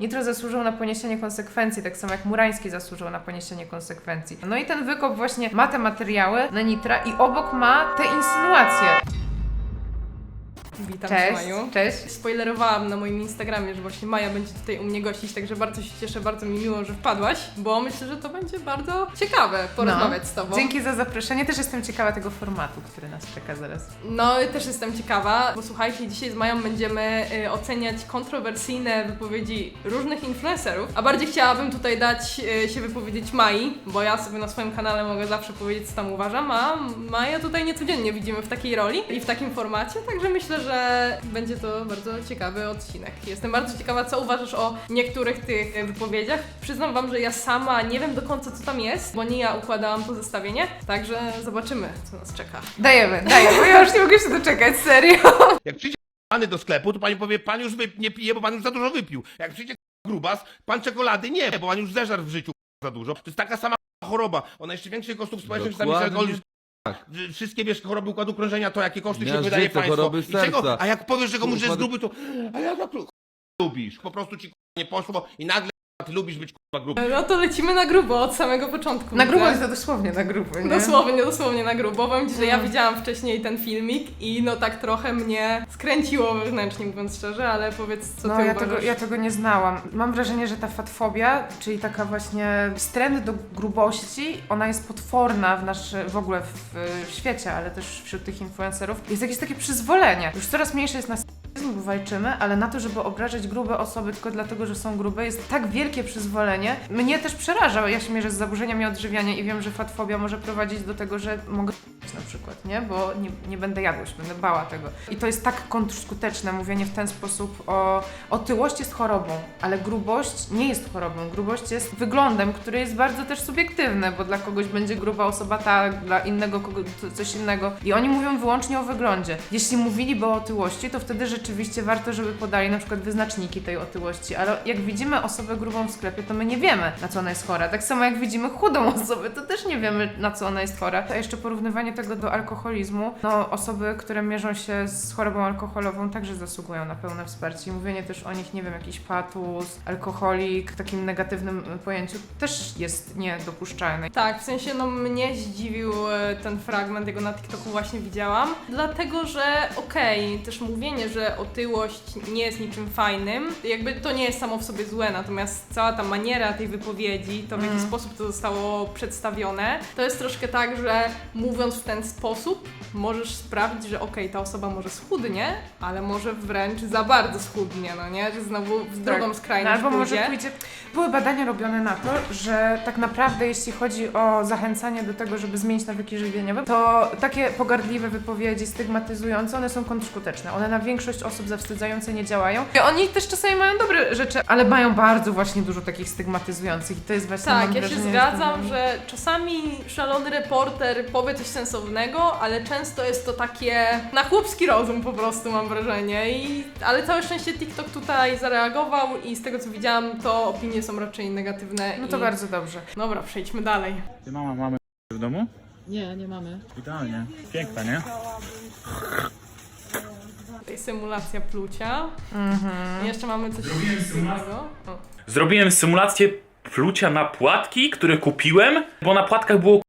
Nitro zasłużył na poniesienie konsekwencji, tak samo jak Murański zasłużył na poniesienie konsekwencji. No i ten wykop właśnie ma te materiały na Nitra i obok ma te insynuacje. Witam Cześć, Maju. cześć. Spoilerowałam na moim Instagramie, że właśnie Maja będzie tutaj u mnie gościć, także bardzo się cieszę, bardzo mi miło, że wpadłaś, bo myślę, że to będzie bardzo ciekawe porozmawiać z Tobą. Dzięki za zaproszenie. Też jestem ciekawa tego formatu, który nas czeka zaraz. No, też jestem ciekawa, bo słuchajcie, dzisiaj z Mają będziemy y, oceniać kontrowersyjne wypowiedzi różnych influencerów, a bardziej chciałabym tutaj dać y, się wypowiedzieć Mai, bo ja sobie na swoim kanale mogę zawsze powiedzieć, co tam uważam, a Maja tutaj niecodziennie widzimy w takiej roli i w takim formacie, także myślę, że będzie to bardzo ciekawy odcinek. Jestem bardzo ciekawa, co uważasz o niektórych tych wypowiedziach. Przyznam Wam, że ja sama nie wiem do końca, co tam jest, bo nie ja układałam to zestawienie, także zobaczymy, co nas czeka. Dajemy, dajemy, bo ja już nie mogę się doczekać, serio. Jak przyjdzie pany do sklepu, to pani powie, pan już wy- nie pije, bo pan już za dużo wypił. Jak przyjdzie grubas, pan czekolady nie, bo pan już zeżarł w życiu za dużo. To jest taka sama choroba. Ona jeszcze większych kosztów społecznych niż Dokładnie alkoholizm. tak. Wszystkie wiesz, choroby układu krążenia, to jakie koszty się Miażdżyce, wydaje państwo. choroby I czego, a jak powiesz, że komuś jest Układu- gruby, to a ja tak lubisz. Po prostu ci nie poszło i nagle ty lubisz być kurwa gruby. No to lecimy na grubo od samego początku. Na widzę. grubo jest to dosłownie na grubo, nie? Dosłownie, dosłownie na grubo. Powiem Ci, że ja Mm. widziałam wcześniej ten filmik i no tak trochę mnie skręciło wewnętrznie, mówiąc szczerze, ale powiedz, co no, Ty ja uważasz. tego, ja tego nie znałam. Mam wrażenie, że ta fatfobia, czyli taka właśnie wstręt do grubości, ona jest potworna w, naszy, w ogóle w, w świecie, ale też wśród tych influencerów. Jest jakieś takie przyzwolenie. Już coraz mniejsze jest na bo walczymy, ale na to, żeby obrażać grube osoby tylko dlatego, że są grube, jest tak wielkie przyzwolenie. Mnie też przeraża. Ja się mierzę z zaburzeniami odżywiania i wiem, że fatfobia może prowadzić do tego, że mogę na przykład, nie? Bo nie, nie będę jadła, się będę bała tego. I to jest tak kontrskuteczne, mówienie w ten sposób o... Otyłość jest chorobą, ale grubość nie jest chorobą. Grubość jest wyglądem, który jest bardzo też subiektywny, bo dla kogoś będzie gruba osoba tak, dla innego kogo, coś innego. I oni mówią wyłącznie o wyglądzie. Jeśli mówiliby o otyłości, to wtedy rzeczywiście warto, żeby podali na przykład wyznaczniki tej otyłości, ale jak widzimy osobę grubą w sklepie, to my nie wiemy, na co ona jest chora. Tak samo jak widzimy chudą osobę, to też nie wiemy, na co ona jest chora. A jeszcze porównywanie tego do alkoholizmu, no osoby, które mierzą się z chorobą alkoholową także zasługują na pełne wsparcie. I mówienie też o nich, nie wiem, jakiś patus, alkoholik w takim negatywnym y, pojęciu też jest niedopuszczalne. Tak, w sensie no mnie zdziwił e, ten fragment, jego na TikToku właśnie widziałam, dlatego że okej, też mówienie, że otyłość nie jest niczym fajnym, jakby to nie jest samo w sobie złe, natomiast cała ta maniera tej wypowiedzi, to w jaki Mm. sposób to zostało przedstawione, to jest troszkę tak, że mówiąc w ten sposób, możesz sprawić, że okej, ta osoba może schudnie, ale może wręcz za bardzo schudnie, no nie? Że znowu w drugą No, skrajność albo może pójdzie. pójdzie. Były badania robione na to, że tak naprawdę jeśli chodzi o zachęcanie do tego, żeby zmienić nawyki żywieniowe, to takie pogardliwe wypowiedzi, stygmatyzujące, one są kontrskuteczne. One na większość osób zawstydzające nie działają. I oni też czasami mają dobre rzeczy, ale mają bardzo właśnie dużo takich stygmatyzujących i to jest właśnie Tak, ja się zgadzam, że... że czasami szalony reporter powie coś sensownego, ale często jest to takie na chłopski rozum po prostu mam wrażenie. I, ale całe szczęście TikTok tutaj zareagował i z tego co widziałam, to opinie są raczej negatywne. No to i... bardzo dobrze. Dobra, przejdźmy dalej. Ty mama mamy w domu? Nie, nie mamy. Idealnie. Piękna, nie? Tutaj symulacja plucia. Mhm. I jeszcze mamy coś innego. O. Zrobiłem symulację plucia na płatki, które kupiłem, bo na płatkach było.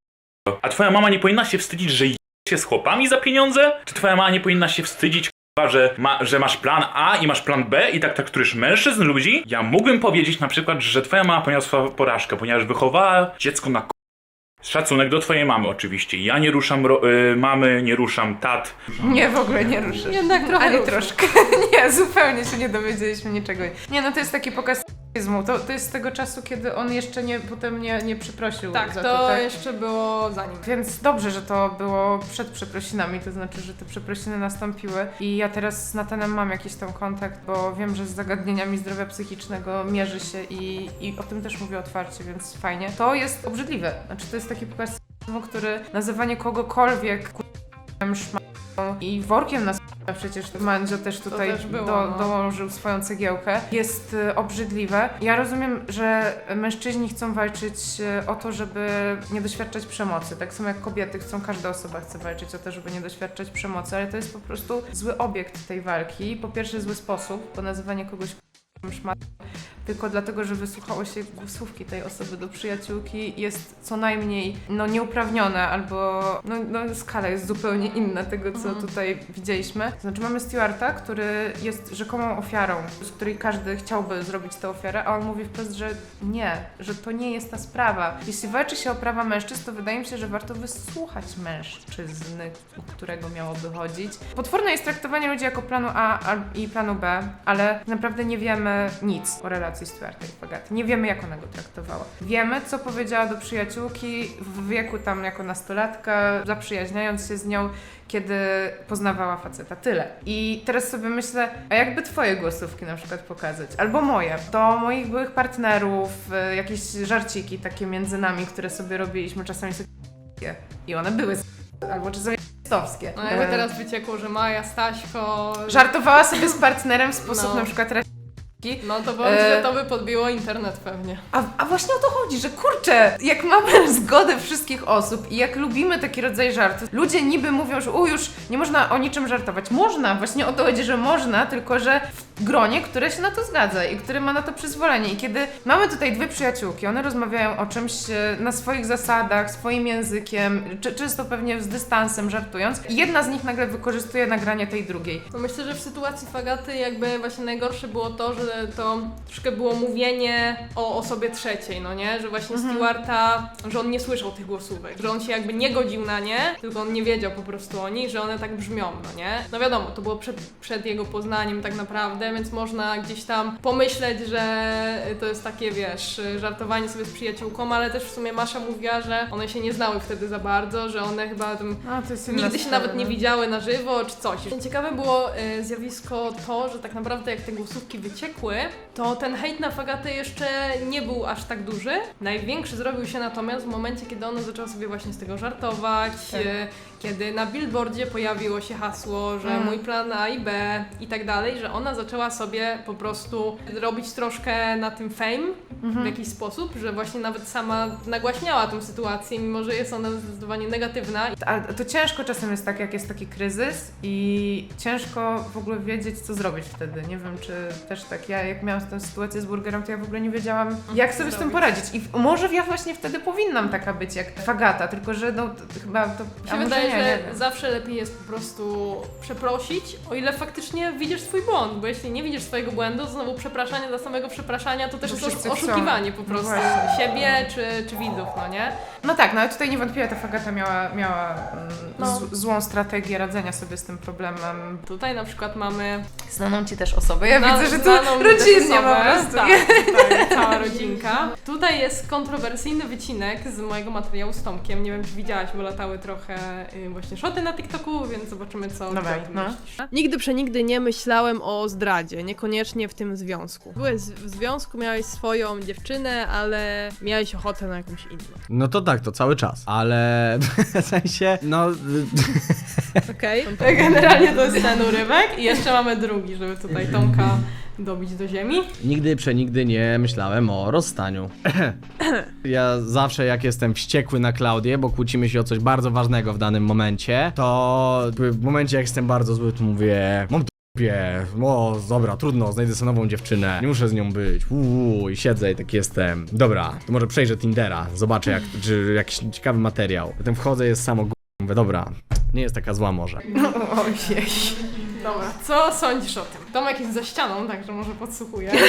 A twoja mama nie powinna się wstydzić, że je się z chłopami za pieniądze? Czy twoja mama nie powinna się wstydzić, k***a, że, ma, że masz plan A i masz plan B i tak traktujesz mężczyzn, ludzi? Ja mógłbym powiedzieć na przykład, że twoja mama poniosła porażkę, ponieważ wychowała dziecko na k***. Szacunek do twojej mamy oczywiście. Ja nie ruszam ro- y, mamy, nie ruszam tat. Nie, w ogóle nie ruszysz. Jednak trochę Ani troszkę. Nie, zupełnie się nie dowiedzieliśmy niczego. Nie, no to jest taki pokaz. To, to jest z tego czasu, kiedy on jeszcze nie, potem nie, nie przeprosił Tak, za to to, tak? jeszcze było za nim. Więc dobrze, że to było przed przeprosinami, to znaczy, że te przeprosiny nastąpiły i ja teraz z Natanem mam jakiś tam kontakt, bo wiem, że z zagadnieniami zdrowia psychicznego mierzy się i, i o tym też mówię otwarcie, więc fajnie. To jest obrzydliwe, znaczy to jest taki pokaz który nazywanie kogokolwiek szmatą i workiem na s***a, przecież Mandzio też tutaj też było, do, no. dołożył swoją cegiełkę, jest y, obrzydliwe. Ja rozumiem, że mężczyźni chcą walczyć y, o to, żeby nie doświadczać przemocy. Tak samo jak kobiety chcą, każda osoba chce walczyć o to, żeby nie doświadczać przemocy, ale to jest po prostu zły obiekt tej walki. Po pierwsze zły sposób, bo nazywanie kogoś szmat, tylko dlatego, że wysłuchało się głosówki tej osoby do przyjaciółki jest co najmniej no, nieuprawnione albo no, no, skala jest zupełnie inna tego, co tutaj widzieliśmy. Znaczy mamy Stewarta, który jest rzekomą ofiarą, z której każdy chciałby zrobić tę ofiarę, a on mówi wprost, że nie, że to nie jest ta sprawa. Jeśli walczy się o prawa mężczyzn, to wydaje mi się, że warto wysłuchać mężczyzny, u którego miałoby chodzić. Potworne jest traktowanie ludzi jako planu A i planu B, ale naprawdę nie wiemy nic o relacji Stewarta i Fagaty. Nie wiemy, jak ona go traktowała. Wiemy, co powiedziała do przyjaciółki w wieku tam jako nastolatka, zaprzyjaźniając się z nią, kiedy poznawała faceta. Tyle. I teraz sobie myślę, a jakby twoje głosówki na przykład pokazać? Albo moje. Do moich byłych partnerów, y, jakieś żarciki takie między nami, które sobie robiliśmy czasami sobie i one były albo czasami stowskie. No jakby teraz wyciekło, że Maja, Staśko... Żartowała sobie z partnerem w sposób No. na przykład No to powiem, E, to by podbiło internet pewnie. A, a właśnie o to chodzi, że kurczę, jak mamy zgodę wszystkich osób i jak lubimy taki rodzaj żartów, ludzie niby mówią, że u już nie można o niczym żartować. Można, właśnie o to chodzi, że można, tylko że w gronie, które się na to zgadza i które ma na to przyzwolenie. I kiedy mamy tutaj dwie przyjaciółki, one rozmawiają o czymś e, na swoich zasadach, swoim językiem, czy, czysto pewnie z dystansem żartując, i jedna z nich nagle wykorzystuje nagranie tej drugiej. No myślę, że w sytuacji Fagaty jakby właśnie najgorsze było to, że to troszkę było mówienie o osobie trzeciej, no nie? Że właśnie Stewarta, że on nie słyszał tych głosówek, że on się jakby nie godził na nie, tylko on nie wiedział po prostu o nich, że one tak brzmią, no nie? No wiadomo, to było przed, przed jego poznaniem tak naprawdę, więc można gdzieś tam pomyśleć, że to jest takie, wiesz, żartowanie sobie z przyjaciółką, ale też w sumie Masza mówiła, że one się nie znały wtedy za bardzo, że one chyba tam A, Nigdy się nawet nie no. widziały na żywo czy coś. Ciekawe było e, zjawisko to, że tak naprawdę jak te głosówki wyciekły, to ten hejt na Fagatę jeszcze nie był aż tak duży. Największy zrobił się natomiast w momencie, kiedy ona zaczęła sobie właśnie z tego żartować, Tak. e, kiedy na billboardzie pojawiło się hasło, że Mm. mój plan A i B i tak dalej, że ona zaczęła sobie po prostu robić troszkę na tym fame Mhm. w jakiś sposób, że właśnie nawet sama nagłaśniała tą sytuację, mimo że jest ona zdecydowanie negatywna A to ciężko czasem jest tak, jak jest taki kryzys i ciężko w ogóle wiedzieć, co zrobić wtedy. Nie wiem, czy też tak. Ja jak miałam tę sytuację z burgerem, to ja w ogóle nie wiedziałam, jak sobie z tym poradzić. I może ja właśnie wtedy powinnam taka być jak Fagata, tylko że no to, chyba to... Się wydaje, nie, nie że wiem. zawsze lepiej jest po prostu przeprosić, o ile faktycznie widzisz swój błąd, bo jeśli nie widzisz swojego błędu, znowu przepraszanie dla samego przepraszania to też Bo jest chcą. oszukiwanie po No prostu właśnie. siebie czy, czy widzów, no nie? No tak, no ale tutaj niewątpliwie ta Fagata miała, miała mm, No. złą strategię radzenia sobie z tym problemem. Tutaj na przykład mamy Znaną Ci też osobę. Ja zna- widzę, że tu rodzinnie po prostu. Tak, tutaj cała rodzinka. Tutaj jest kontrowersyjny wycinek z mojego materiału z Tomkiem. Nie wiem, czy widziałaś, bo latały trochę y, właśnie szoty na TikToku, więc zobaczymy, co Dawaj, ty o tym no. myślisz. Nigdy przenigdy nie myślałem o zdradzie, niekoniecznie w tym związku. Byłeś w związku, miałeś swoją dziewczynę, ale miałeś ochotę na jakąś inną. No to tak, to cały czas, ale w sensie, no... Okej. Generalnie to jest ten urywek i jeszcze mamy drugi, żeby tutaj Tomka dobić do ziemi. Nigdy przenigdy nie myślałem o rozstaniu. ja zawsze jak jestem wściekły na Klaudię, bo kłócimy się o coś bardzo ważnego w danym momencie, to w momencie jak jestem bardzo zły, to mówię, mam dupie, o dobra, trudno, znajdę sobie nową dziewczynę, nie muszę z nią być, uuu, i siedzę i tak jestem, dobra, to może przejrzę Tindera, zobaczę jak, czy jakiś ciekawy materiał. Potem wchodzę, jest samo g- mówię, dobra, nie jest taka zła może. Ojej. Dobra, co sądzisz o tym? Tomek jest za ścianą, także może podsłuchuje.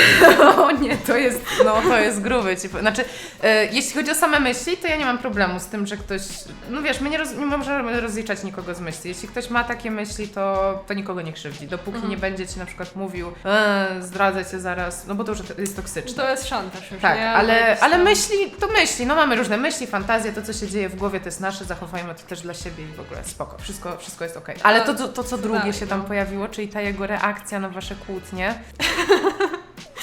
O nie, to jest, no to jest gruby. Ci, znaczy, e, jeśli chodzi o same myśli, to ja nie mam problemu z tym, że ktoś, no wiesz, my nie, roz, nie możemy rozliczać nikogo z myśli. Jeśli ktoś ma takie myśli, to, to nikogo nie krzywdzi. Dopóki nie będzie ci na przykład mówił, e, zdradzę cię zaraz, no bo to już jest toksyczne. To jest szantaż już, Tak, nie? ale, ale myśli, to myśli, no mamy różne myśli, fantazje, to co się dzieje w głowie to jest nasze, zachowajmy to też dla siebie i w ogóle spoko, wszystko, wszystko jest okej. Ale to, to, to, co drugie się tam no. Pojawiło, czyli ta jego reakcja na wasze kłótnie,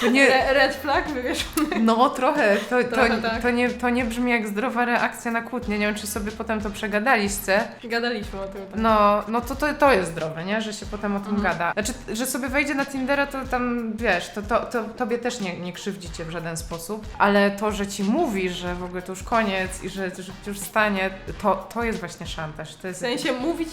to nie, Re- Red flag, wywiesz? no trochę, to, to, Trochę tak. to, nie, to nie brzmi jak zdrowa reakcja na kłótnię, nie wiem czy sobie potem to przegadaliście, Gadaliśmy o tym. Tak. no, no to, to, to jest zdrowe, nie? Że się potem o tym Mhm. gada. Znaczy, że sobie wejdzie na Tindera, to tam, wiesz, to, to, to tobie też nie, nie krzywdzicie w żaden sposób, ale to, że ci mówi, że w ogóle to już koniec i że, że już stanie, to, to jest właśnie szantaż. To W jest... sensie mówić,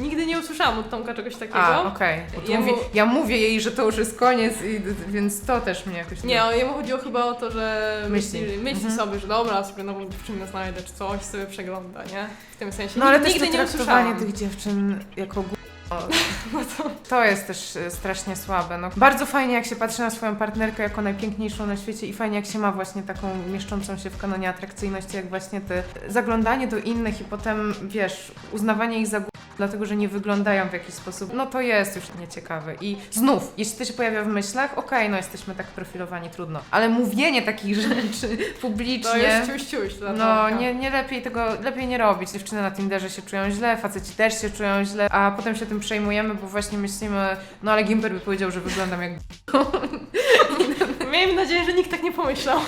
nigdy nie usłyszałam od Tomka czegoś takiego. A, okej. Tu Ja mu- ja mówię jej, że to już jest koniec, i, więc to też mnie jakoś... Nie, jemu chodziło chyba o to, że Myśli. myśli, Mhm. sobie, że dobra, sobie nową dziewczynę znajdę czy coś, sobie przegląda, nie? W tym sensie. No ale nigdy, też nigdy to nie traktowanie usłyszałam. tych dziewczyn jako g... No to, To jest też e, strasznie słabe. No, bardzo fajnie, jak się patrzy na swoją partnerkę jako najpiękniejszą na świecie i fajnie, jak się ma właśnie taką mieszczącą się w kanonie atrakcyjności, jak właśnie te zaglądanie do innych i potem, wiesz, uznawanie ich za g... dlatego, że nie wyglądają w jakiś sposób. No to jest już nieciekawe. I znów, jeśli to się pojawia w myślach, okej, no jesteśmy tak profilowani, trudno. Ale mówienie takich rzeczy publicznie... to jest ciuś, ciuś. No, nie, nie lepiej tego, lepiej nie robić. Dziewczyny na Tinderze się czują źle, faceci też się czują źle, a potem się tym przejmujemy, bo właśnie myślimy, no ale Gimper by powiedział, że wyglądam jak... Miejmy nadzieję, że nikt tak nie pomyślał.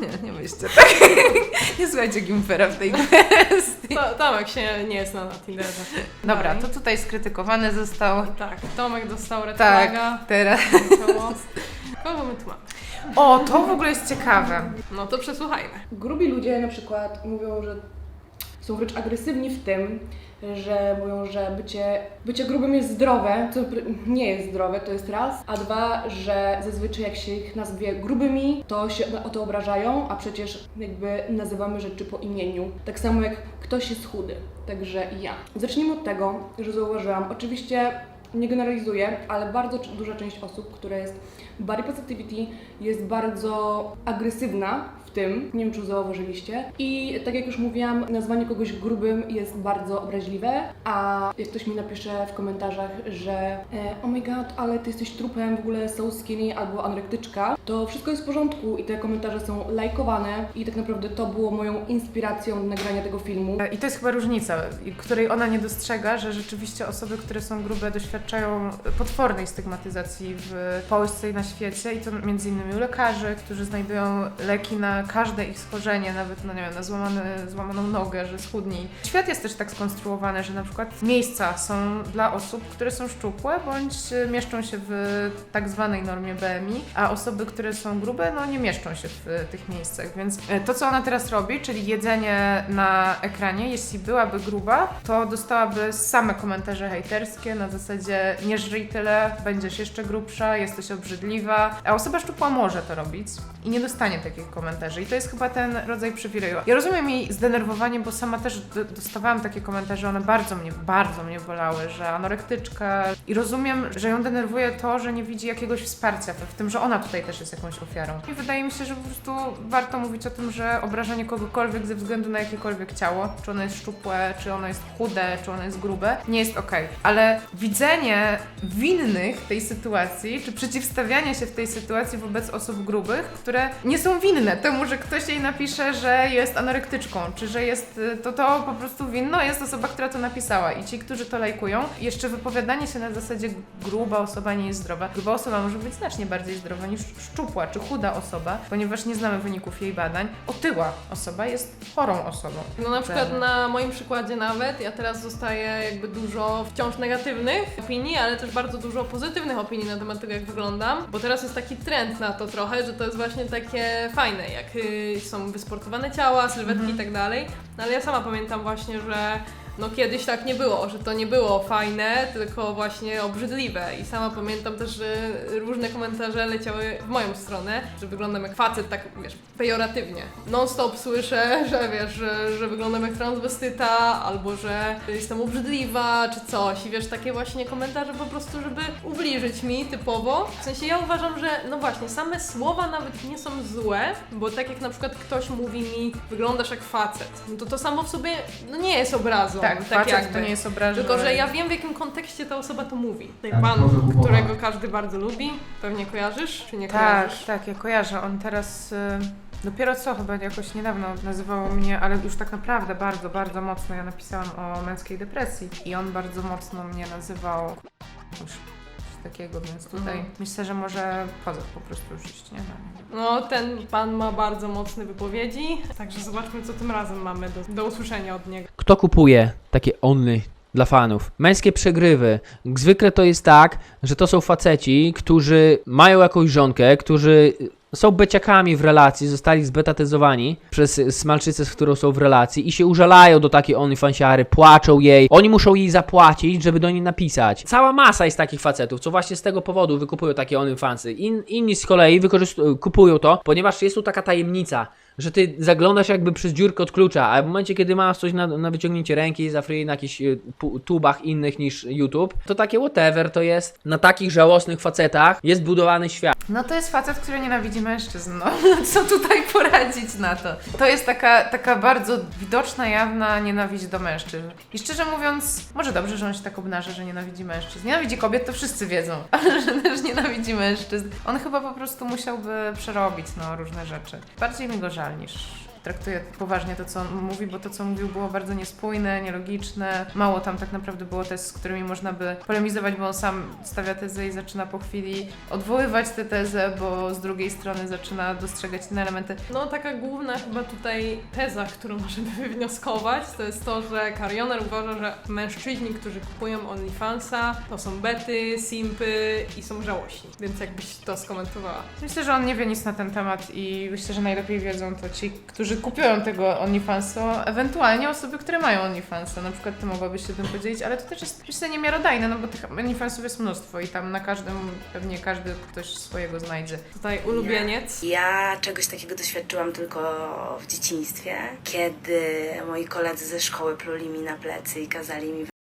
Nie, nie myślcie tak. nie słuchajcie Gimpera w tej kwestii. To, Tomek się nie zna na Tinderze. Dobra, to tutaj skrytykowany został. Tak, Tomek dostał red Tak, flaga. teraz. Kogo my tu mamy? O, to w ogóle jest ciekawe. No to przesłuchajmy. Grubi ludzie na przykład mówią, że są wręcz agresywni w tym, że mówią, że bycie, bycie grubym jest zdrowe, co nie jest zdrowe, to jest raz, a dwa, że zazwyczaj jak się ich nazwie grubymi, to się o to obrażają, a przecież jakby nazywamy rzeczy po imieniu. Tak samo jak ktoś jest chudy, także ja. Zacznijmy od tego, że zauważyłam, oczywiście nie generalizuję, ale bardzo duża część osób, która jest body positivity, jest bardzo agresywna tym, nie wiem czy zauważyliście. I tak jak już mówiłam, nazwanie kogoś grubym jest bardzo obraźliwe, a jak ktoś mi napisze w komentarzach, że e, oh my god, ale ty jesteś trupem, w ogóle so skinny albo anorektyczka, to wszystko jest w porządku i te komentarze są lajkowane i tak naprawdę to było moją inspiracją do nagrania tego filmu. I to jest chyba różnica, której ona nie dostrzega, że rzeczywiście osoby, które są grube, doświadczają potwornej stygmatyzacji w Polsce i na świecie. I to między innymi u lekarzy, którzy znajdują leki na każde ich schorzenie, nawet no nie wiem, na złamany, złamaną nogę, że schudnij. Świat jest też tak skonstruowany, że na przykład miejsca są dla osób, które są szczupłe, bądź e, mieszczą się w tak zwanej normie BMI, a osoby, które są grube, no nie mieszczą się w e, tych miejscach. Więc e, to, co ona teraz robi, czyli jedzenie na ekranie, jeśli byłaby gruba, to dostałaby same komentarze hejterskie na zasadzie nie żryj tyle, będziesz jeszcze grubsza, jesteś obrzydliwa, a osoba szczupła może to robić i nie dostanie takich komentarzy. I to jest chyba ten rodzaj przywileju. Ja rozumiem jej zdenerwowanie, bo sama też dostawałam takie komentarze, one bardzo mnie, bardzo mnie bolały, że anorektyczka i rozumiem, że ją denerwuje to, że nie widzi jakiegoś wsparcia w, tym, że ona tutaj też jest jakąś ofiarą. I wydaje mi się, że po prostu warto mówić o tym, że obrażanie kogokolwiek ze względu na jakiekolwiek ciało, czy ono jest szczupłe, czy ono jest chude, czy ono jest grube, nie jest okej. Ale widzenie winnych tej sytuacji, czy przeciwstawianie się w tej sytuacji wobec osób grubych, które nie są winne temu, że ktoś jej napisze, że jest anorektyczką, czy że jest, y, to to po prostu winno jest osoba, która to napisała. I ci, którzy to lajkują, jeszcze wypowiadanie się na zasadzie gruba osoba nie jest zdrowa. Gruba osoba może być znacznie bardziej zdrowa niż szczupła czy chuda osoba, ponieważ nie znamy wyników jej badań. Otyła osoba jest chorą osobą. No na przykład Ten. na moim przykładzie nawet, ja teraz dostaję jakby dużo wciąż negatywnych opinii, ale też bardzo dużo pozytywnych opinii na temat tego, jak wyglądam, bo teraz jest taki trend na to trochę, że to jest właśnie takie fajne, jak są wysportowane ciała, sylwetki Mhm. i tak dalej, no ale ja sama pamiętam właśnie, że no kiedyś tak nie było, że to nie było fajne, tylko właśnie obrzydliwe. I sama pamiętam też, że różne komentarze leciały w moją stronę, że wyglądam jak facet, tak wiesz, pejoratywnie. Non stop słyszę, że wiesz, że, że wyglądam jak transwestyta, albo że jestem obrzydliwa, czy coś. I wiesz, takie właśnie komentarze po prostu, żeby ubliżyć mi typowo. W sensie ja uważam, że no właśnie, same słowa nawet nie są złe, bo tak jak na przykład ktoś mówi mi, wyglądasz jak facet, no to to samo w sobie no nie jest obrazą. Tak, facet jakby. to nie jest obrażenie. Tylko, że ja wiem w jakim kontekście ta osoba to mówi. Pan, którego każdy bardzo lubi, pewnie kojarzysz, czy nie Tak, kojarzysz? tak, ja kojarzę. On teraz y, dopiero co, chyba jakoś niedawno nazywał mnie, ale już tak naprawdę bardzo, bardzo mocno. Ja napisałam o męskiej depresji i on bardzo mocno mnie nazywał już takiego, więc tutaj Mhm. myślę, że może pozew po prostu już iść, nie? No. No, ten pan ma bardzo mocne wypowiedzi, także zobaczmy, co tym razem mamy do, do usłyszenia od niego. Kto kupuje takie only dla fanów? Męskie przegrywy. Zwykle to jest tak, że to są faceci, którzy mają jakąś żonkę, którzy są beciakami w relacji, zostali zbetatyzowani przez smalczycę, z którą są w relacji i się użalają do takiej OnlyFansiary, płaczą jej, oni muszą jej zapłacić, żeby do niej napisać. Cała masa jest takich facetów, co właśnie z tego powodu wykupują takie OnlyFansy. In, inni z kolei kupują to, ponieważ jest tu taka tajemnica, że ty zaglądasz jakby przez dziurkę od klucza, a w momencie, kiedy masz coś na, na wyciągnięcie ręki, za free na jakichś y, tubach innych niż YouTube, to takie whatever to jest. Na takich żałosnych facetach jest budowany świat. No to jest facet, który nienawidzi mężczyzn, no. Co tutaj poradzić na to? To jest taka, taka bardzo widoczna, jawna nienawiść do mężczyzn. I szczerze mówiąc, może dobrze, że on się tak obnaża, że nienawidzi mężczyzn. Nienawidzi kobiet, to wszyscy wiedzą, ale że też nienawidzi mężczyzn. On chyba po prostu musiałby przerobić, no, różne rzeczy. Bardziej mi go żal niż traktuję poważnie to, co on mówi, bo to, co mówił, było bardzo niespójne, nielogiczne. Mało tam tak naprawdę było tez, z którymi można by polemizować, bo on sam stawia tezę i zaczyna po chwili odwoływać tę tezę, bo z drugiej strony zaczyna dostrzegać inne elementy. No taka główna chyba tutaj teza, którą możemy wywnioskować, to jest to, że Karioner uważa, że mężczyźni, którzy kupują OnlyFansa, to są bety, simpy i są żałośni. Więc jakbyś to skomentowała. Myślę, że on nie wie nic na ten temat i myślę, że najlepiej wiedzą to ci, którzy kupują tego OnlyFansa, ewentualnie osoby, które mają OnlyFansa. Na przykład ty mogłabyś się tym podzielić, ale to też jest myślę niemiarodajne, no bo tych OnlyFansów jest mnóstwo i tam na każdym pewnie każdy ktoś swojego znajdzie. Tutaj ulubieniec. Ja czegoś takiego doświadczyłam tylko w dzieciństwie, kiedy moi koledzy ze szkoły pluli mi na plecy i kazali mi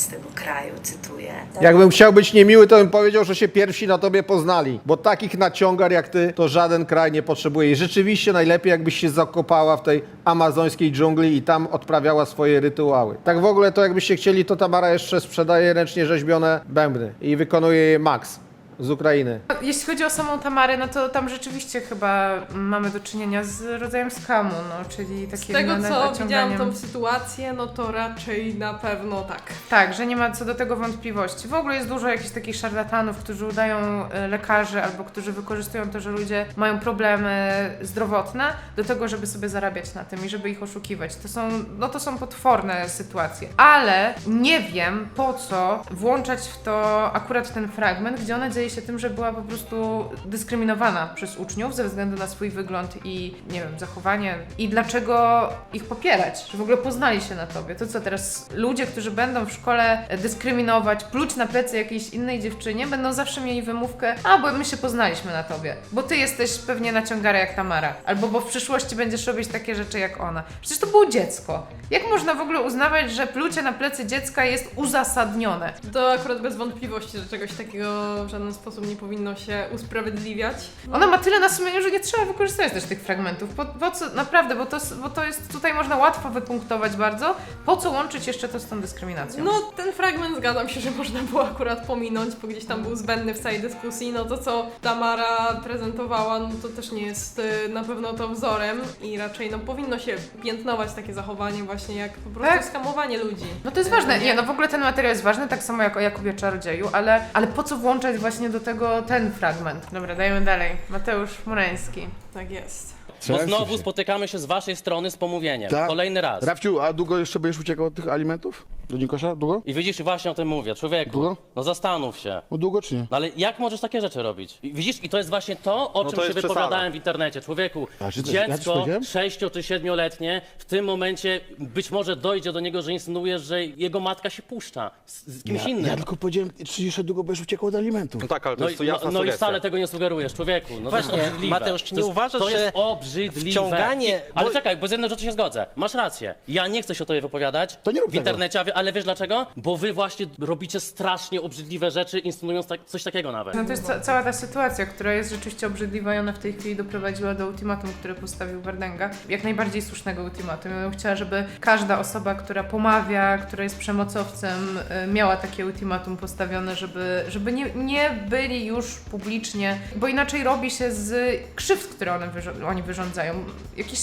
z tego kraju, cytuję. Jakbym chciał być niemiły, to bym powiedział, że się pierwsi na tobie poznali. Bo takich naciągar jak ty, to żaden kraj nie potrzebuje. I rzeczywiście najlepiej, jakbyś się zakopała w tej amazońskiej dżungli i tam odprawiała swoje rytuały. Tak w ogóle, to jakbyście chcieli, to Tamara jeszcze sprzedaje ręcznie rzeźbione bębny i wykonuje je Max z Ukrainy. Jeśli chodzi o samą Tamarę, no to tam rzeczywiście chyba mamy do czynienia z rodzajem skamu, no, czyli Z takim tego na- co widziałam tą sytuację, no to raczej na pewno tak. Tak, że nie ma co do tego wątpliwości. W ogóle jest dużo jakichś takich szarlatanów, którzy udają e, lekarzy albo którzy wykorzystują to, że ludzie mają problemy zdrowotne do tego, żeby sobie zarabiać na tym i żeby ich oszukiwać. To są, no to są potworne sytuacje. Ale nie wiem po co włączać w to akurat ten fragment, gdzie ona dzieje się tym, że była po prostu dyskryminowana przez uczniów ze względu na swój wygląd i nie wiem, zachowanie i dlaczego ich popierać, że w ogóle poznali się na tobie. To co teraz ludzie, którzy będą w szkole dyskryminować, pluć na plecy jakiejś innej dziewczynie, będą zawsze mieli wymówkę, a bo my się poznaliśmy na tobie, bo ty jesteś pewnie naciągara jak Tamara, albo bo w przyszłości będziesz robić takie rzeczy jak ona. Przecież to było dziecko. Jak można w ogóle uznawać, że plucie na plecy dziecka jest uzasadnione? To akurat bez wątpliwości, że czegoś takiego w żaden sposób nie powinno się usprawiedliwiać. Ona ma tyle na sumieniu, że nie trzeba wykorzystywać też tych fragmentów. Po, po co, naprawdę, bo to, bo to jest, tutaj można łatwo wypunktować bardzo. Po co łączyć jeszcze to z tą dyskryminacją? No, ten fragment zgadzam się, że można było akurat pominąć, bo gdzieś tam był zbędny w całej dyskusji. No to, co Tamara prezentowała, no to też nie jest y, na pewno to wzorem i raczej no powinno się piętnować takie zachowanie właśnie jak po prostu Tak. skamowanie ludzi. No to jest ważne. Nie, no w ogóle ten materiał jest ważny, tak samo jak o Jakubie Czarodzieju, ale, ale po co włączać właśnie do tego ten fragment? Dobra, dajemy dalej. Mateusz Murański. Tak jest. Bo znowu spotykamy się z waszej strony z pomówieniem. Tak. Kolejny raz. Rafciu, a długo jeszcze będziesz uciekał od tych alimentów? Do Nikosza? Długo? I widzisz, właśnie o tym mówię. Człowieku, Długo? no zastanów się. No długo czy nie? No ale jak możesz takie rzeczy robić? I widzisz, i to jest właśnie to, o No czym to się jest wypowiadałem w internecie. Człowieku, A, czy ja dziecko powiedziałem? 6 czy 7-letnie w tym momencie być może dojdzie do niego, że insynuujesz, że jego matka się puszcza z, z kimś ja, innym. ja tylko powiedziałem, czy jeszcze długo będziesz uciekał od alimentów. tak, ale No, i, no, no i wcale tego nie sugerujesz, człowieku. No to jest Właśnie, obrzydliwe. Mateusz, czy To nie jest- uważasz, to jest że obrzydliwe. wciąganie- I, ale bo- czekaj, bo z jedną rzeczą się zgodzę. Masz rację. Ja nie chcę się o tobie wypowiadać To nie rób w tego. internecie, a wie- ale wiesz dlaczego? Bo wy właśnie robicie strasznie obrzydliwe rzeczy, insynuując tak, coś takiego nawet. No to jest ca- cała ta sytuacja, która jest rzeczywiście obrzydliwa i ona w tej chwili doprowadziła do ultimatum, które postawił Wardęga. Jak najbardziej słusznego ultimatum. Ja bym chciała, żeby każda osoba, która pomawia, która jest przemocowcem, y, miała takie ultimatum postawione, żeby, żeby nie, nie byli już publicznie, bo inaczej robi się z krzywd, które one oni wyrządzają. Jakiś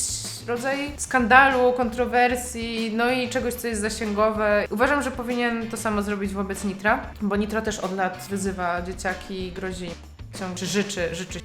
rodzaj skandalu, kontrowersji, no i czegoś, co jest zasięgowe. Uważam, że powinien to samo zrobić wobec Nitra, bo Nitro też od lat wyzywa dzieciaki grozi, czy życzy, życzy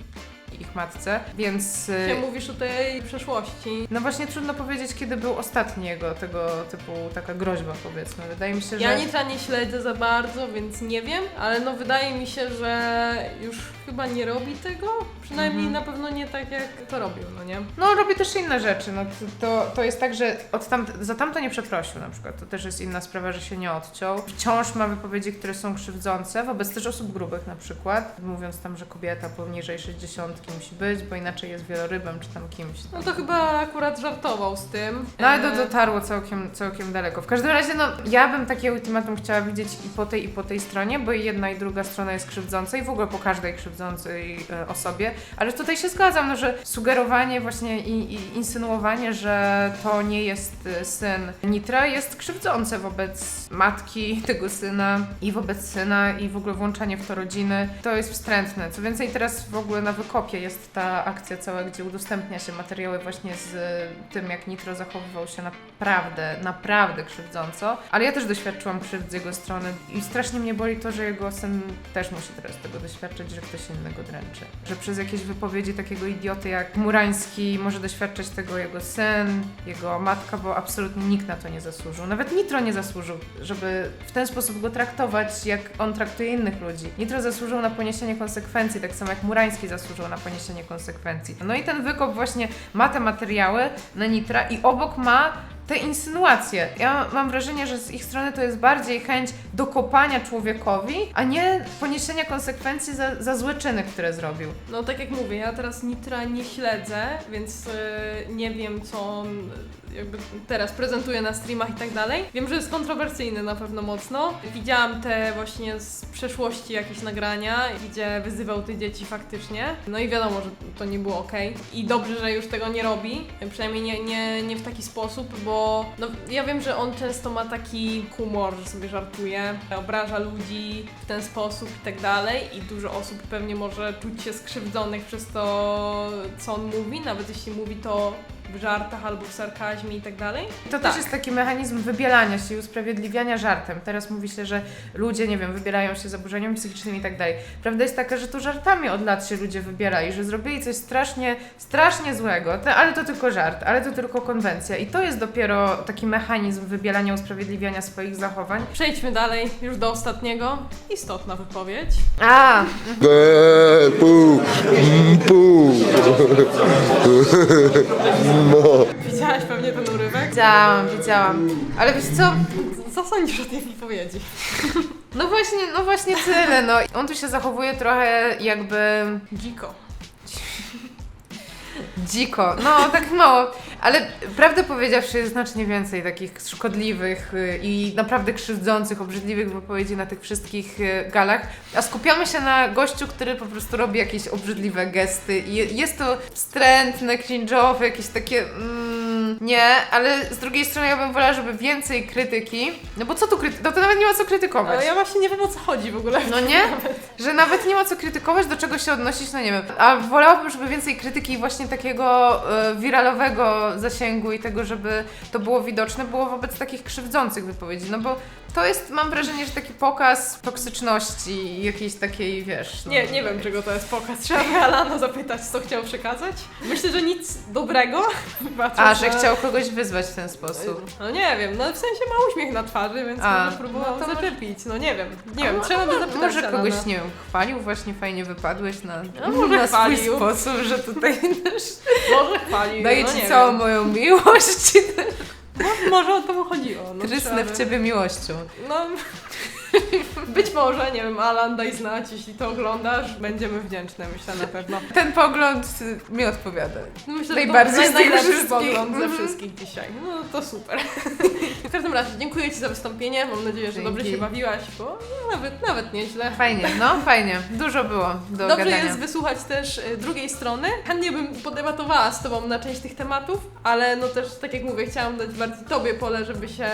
matce, więc... Ty mówisz o tej przeszłości. No właśnie trudno powiedzieć, kiedy był ostatni jego tego typu taka groźba powiedzmy. Wydaje mi się, że... Ja Nitra nie śledzę za bardzo, więc nie wiem, ale no wydaje mi się, że już chyba nie robi tego. Przynajmniej Mhm. na pewno nie tak jak to robił, no nie? No, robi też inne rzeczy. No, to, to, to jest tak, że od tam, za tamto nie przeprosił na przykład. To też jest inna sprawa, że się nie odciął. Wciąż ma wypowiedzi, które są krzywdzące wobec też osób grubych na przykład. Mówiąc tam, że kobieta poniżej 60 musi być, bo inaczej jest wielorybem czy tam kimś. No to chyba akurat żartował z tym. No ale to E, dotarło całkiem, całkiem daleko. W każdym razie, no, ja bym takie ultimatum chciała widzieć i po tej, i po tej stronie, bo jedna, i druga strona jest krzywdząca i w ogóle po każdej krzywdzącej e, osobie. Ale tutaj się zgadzam, no, że sugerowanie właśnie i, i insynuowanie, że to nie jest e, syn Nitra jest krzywdzące wobec matki tego syna i wobec syna i w ogóle włączanie w to rodziny. To jest wstrętne. Co więcej, teraz w ogóle na Wykopie jest ta akcja cała, gdzie udostępnia się materiały właśnie z e, tym, jak Nitro zachowywał się naprawdę, naprawdę krzywdząco. Ale ja też doświadczyłam krzywd z jego strony i strasznie mnie boli to, że jego syn też musi teraz tego doświadczyć, że ktoś innego dręczy. Że przez jakieś wypowiedzi takiego idioty jak Murański może doświadczać tego jego syn, jego matka, bo absolutnie nikt na to nie zasłużył. Nawet Nitro nie zasłużył, żeby w ten sposób go traktować, jak on traktuje innych ludzi. Nitro zasłużył na poniesienie konsekwencji, tak samo jak Murański zasłużył na poniesienie konsekwencji. No i ten wykop właśnie ma te materiały na Nitra i obok ma te insynuacje. Ja mam wrażenie, że z ich strony to jest bardziej chęć dokopania człowiekowi, a nie poniesienia konsekwencji za, za złe czyny, które zrobił. No tak jak mówię, ja teraz Nitra nie śledzę, więc e, nie wiem co jakby teraz prezentuje na streamach i tak dalej. Wiem, że jest kontrowersyjny na pewno mocno. Widziałam te właśnie z przeszłości jakieś nagrania, gdzie wyzywał te dzieci faktycznie. No i wiadomo, że to nie było ok. I dobrze, że już tego nie robi. Przynajmniej nie, nie, nie w taki sposób, bo no, ja wiem, że on często ma taki humor, że sobie żartuje, obraża ludzi w ten sposób i tak dalej. I dużo osób pewnie może czuć się skrzywdzonych przez to, co on mówi, nawet jeśli mówi to w żartach albo w sarkazmie i tak dalej. To Tak. też jest taki mechanizm wybielania się i usprawiedliwiania żartem. Teraz mówi się, że ludzie, nie wiem, wybierają się zaburzeniami psychicznymi i tak dalej. Prawda jest taka, że to żartami od lat się ludzie wybierali, że zrobili coś strasznie, strasznie złego, to, ale to tylko żart, ale to tylko konwencja. I to jest dopiero taki mechanizm wybielania, usprawiedliwiania swoich zachowań. Przejdźmy dalej już do ostatniego. Istotna wypowiedź. A, Eee, pu, mm, pu. No. Widziałaś pewnie ten urywek? widziałam, widziałam. Ale wiesz co? Co sądzisz o tej wypowiedzi? No właśnie, no właśnie tyle, no. On tu się zachowuje trochę jakby... Dziko. Dziko, no tak mało, ale prawdę powiedziawszy jest znacznie więcej takich szkodliwych y, i naprawdę krzywdzących, obrzydliwych wypowiedzi na tych wszystkich y, galach, a skupiamy się na gościu, który po prostu robi jakieś obrzydliwe gesty. I je- jest to wstrętne, cringe'owe, jakieś takie mm, nie, ale z drugiej strony ja bym wolała, żeby więcej krytyki, no bo co tu krytykować, no to nawet nie ma co krytykować. Ale ja właśnie nie wiem o co chodzi w ogóle. No nie? Że nawet nie ma co krytykować, do czego się odnosić, no nie wiem. A wolałabym, żeby więcej krytyki właśnie takiego e, wiralowego zasięgu i tego, żeby to było widoczne, było wobec takich krzywdzących wypowiedzi. No bo to jest, mam wrażenie, że taki pokaz toksyczności jakiejś takiej, wiesz... No, Nie, nie wiem czego to jest pokaz. Trzeba by Alana zapytać, co chciał przekazać. Myślę, że nic dobrego. A, że chciał kogoś wyzwać w ten sposób. No nie wiem, no w sensie ma uśmiech na twarzy, więc A, może próbował no to zaczepić. No nie wiem, nie wiem, mo- trzeba by mo- zapytać Może kogoś, nie wiem, chwalił, właśnie fajnie wypadłeś na, A może na swój chwalił. sposób, że tutaj też Może chwalił, daję no ci nie całą wiem. moją miłość. No, może o to mu chodziło. No, Trysnę trzeba w by- ciebie miłością. No, być może, nie wiem, Alan daj znać, jeśli to oglądasz, będziemy wdzięczne, myślę na pewno. Ten pogląd mi odpowiada. No myślę, Najbardziej że to najlepszy pogląd ze Mhm. wszystkich dzisiaj. No to super. W każdym razie, dziękuję Ci za wystąpienie. Mam nadzieję, że Dzięki. dobrze się bawiłaś, bo nawet, nawet nieźle. Fajnie, no fajnie. Dużo było do Dobrze gadania. jest wysłuchać też y, drugiej strony. Chętnie bym podebatowała z Tobą na część tych tematów, ale no też, tak jak mówię, chciałam dać bardziej Tobie pole, żeby się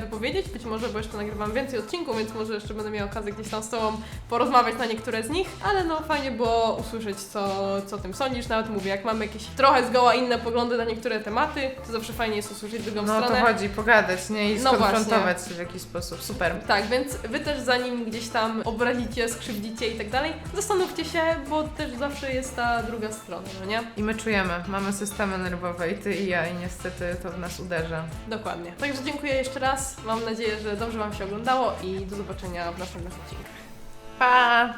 wypowiedzieć. Być może, bo jeszcze nagrywam więcej odcinków, więc może jeszcze będę miała okazję gdzieś tam z Tobą porozmawiać na niektóre z nich, ale no fajnie było usłyszeć, co, co o tym sądzisz. Nawet mówię, jak mamy jakieś trochę zgoła inne poglądy na niektóre tematy, to zawsze fajnie jest usłyszeć drugą No o to stronę. chodzi, pogadać, nie? I No skonfrontować się w jakiś sposób. Super. Tak, więc wy też zanim gdzieś tam obrazicie, skrzywdzicie i tak dalej, zastanówcie się, bo też zawsze jest ta druga strona, no nie? I my czujemy, mamy systemy nerwowe i ty i ja i niestety to w nas uderza. Dokładnie. Także dziękuję jeszcze raz. Mam nadzieję, że dobrze Wam się oglądało i do zobaczenia w następnych odcinkach. Pa!